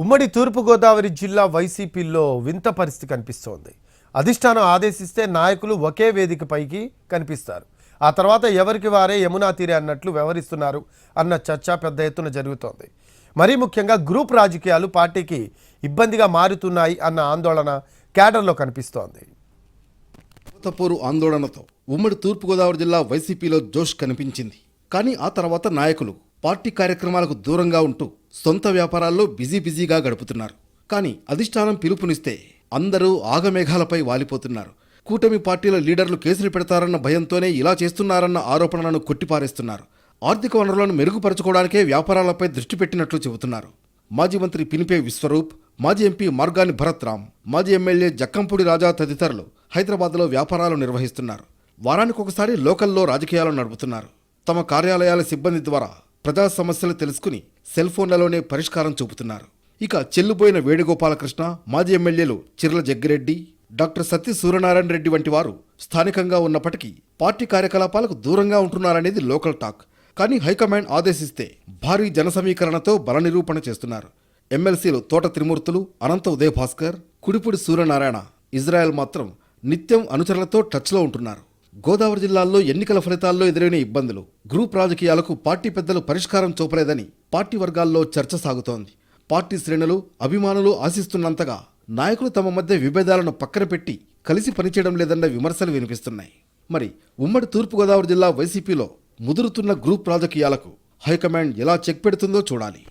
ఉమ్మడి తూర్పుగోదావరి జిల్లా వైసీపీలో వింత పరిస్థితి కనిపిస్తోంది. అధిష్టానం ఆదేశిస్తే నాయకులు ఒకే వేదికపైకి కనిపిస్తారు. ఆ తర్వాత ఎవరికి వారే యమునా తీరే అన్నట్లు వ్యవహరిస్తున్నారు అన్న చర్చ పెద్ద ఎత్తున జరుగుతోంది. మరీ ముఖ్యంగా గ్రూప్ రాజకీయాలు పార్టీకి ఇబ్బందిగా మారుతున్నాయి అన్న ఆందోళన కేడర్లో కనిపిస్తోంది. తపోరు ఆందోళనతో ఉమ్మడి తూర్పుగోదావరి జిల్లా వైసీపీలో జోష్ కనిపించింది. కానీ ఆ తర్వాత నాయకులు పార్టీ కార్యక్రమాలకు దూరంగా ఉంటూ సొంత వ్యాపారాల్లో బిజీ బిజీగా గడుపుతున్నారు. కానీ అధిష్టానం పిలుపునిస్తే అందరూ ఆగమేఘాలపై వాలిపోతున్నారు. కూటమి పార్టీల లీడర్లు కేసులు పెడతారన్న భయంతోనే ఇలా చేస్తున్నారన్న ఆరోపణలను కొట్టిపారేస్తున్నారు. ఆర్థిక వనరులను మెరుగుపరచుకోవడానికే వ్యాపారాలపై దృష్టి పెట్టినట్లు చెబుతున్నారు. మాజీ మంత్రి పినిపే విశ్వరూప్ మాజీ ఎంపీ మార్గాని భరత్ రామ్ మాజీ ఎమ్మెల్యే జక్కంపూడి రాజా తదితరులు హైదరాబాద్లో వ్యాపారాలు నిర్వహిస్తున్నారు. వారానికి ఒకసారి లోకల్లో రాజకీయాలు నడుపుతున్నారు. తమ కార్యాలయాల సిబ్బంది ద్వారా ప్రజా సమస్యలు తెలుసుకుని సెల్ ఫోన్లలోనే పరిష్కారం చూపుతున్నారు. ఇక చెల్లుపోయిన వేణుగోపాలకృష్ణ మాజీ ఎమ్మెల్యేలు చిర్ల జగ్గిరెడ్డి డాక్టర్ సత్య సూర్యనారాయణ రెడ్డి వంటి వారు స్థానికంగా ఉన్నప్పటికీ పార్టీ కార్యకలాపాలకు దూరంగా ఉంటున్నారనేది లోకల్ టాక్. కానీ హైకమాండ్ ఆదేశిస్తే భారీ జన సమీకరణతో బల నిరూపణ చేస్తున్నారు. ఎమ్మెల్సీలు తోట త్రిమూర్తులు అనంత ఉదయభాస్కర్ కుడిపుడి కుడిపూడి సూర్యనారాయణ ఇజ్రాయెల్ మాత్రం నిత్యం అనుచరులతో టచ్లో ఉంటున్నారు. గోదావరి జిల్లాల్లో ఎన్నికల ఫలితాల్లో ఎదురైన ఇబ్బందులు. గ్రూప్ రాజకీయాలకు పార్టీ పెద్దలు పరిష్కారం చూపలేదని పార్టీ వర్గాల్లో చర్చ సాగుతోంది. పార్టీ శ్రేణులు అభిమానులు ఆశిస్తున్నంతగా నాయకులు తమ మధ్య విభేదాలను పక్కన పెట్టి కలిసి పనిచేయడం లేదన్న విమర్శలు వినిపిస్తున్నాయి. మరి ఉమ్మడి తూర్పుగోదావరి జిల్లా వైసీపీలో ముదురుతున్న గ్రూప్ రాజకీయాలకు హైకమాండ్ ఎలా చెక్ పెడుతుందో చూడాలి.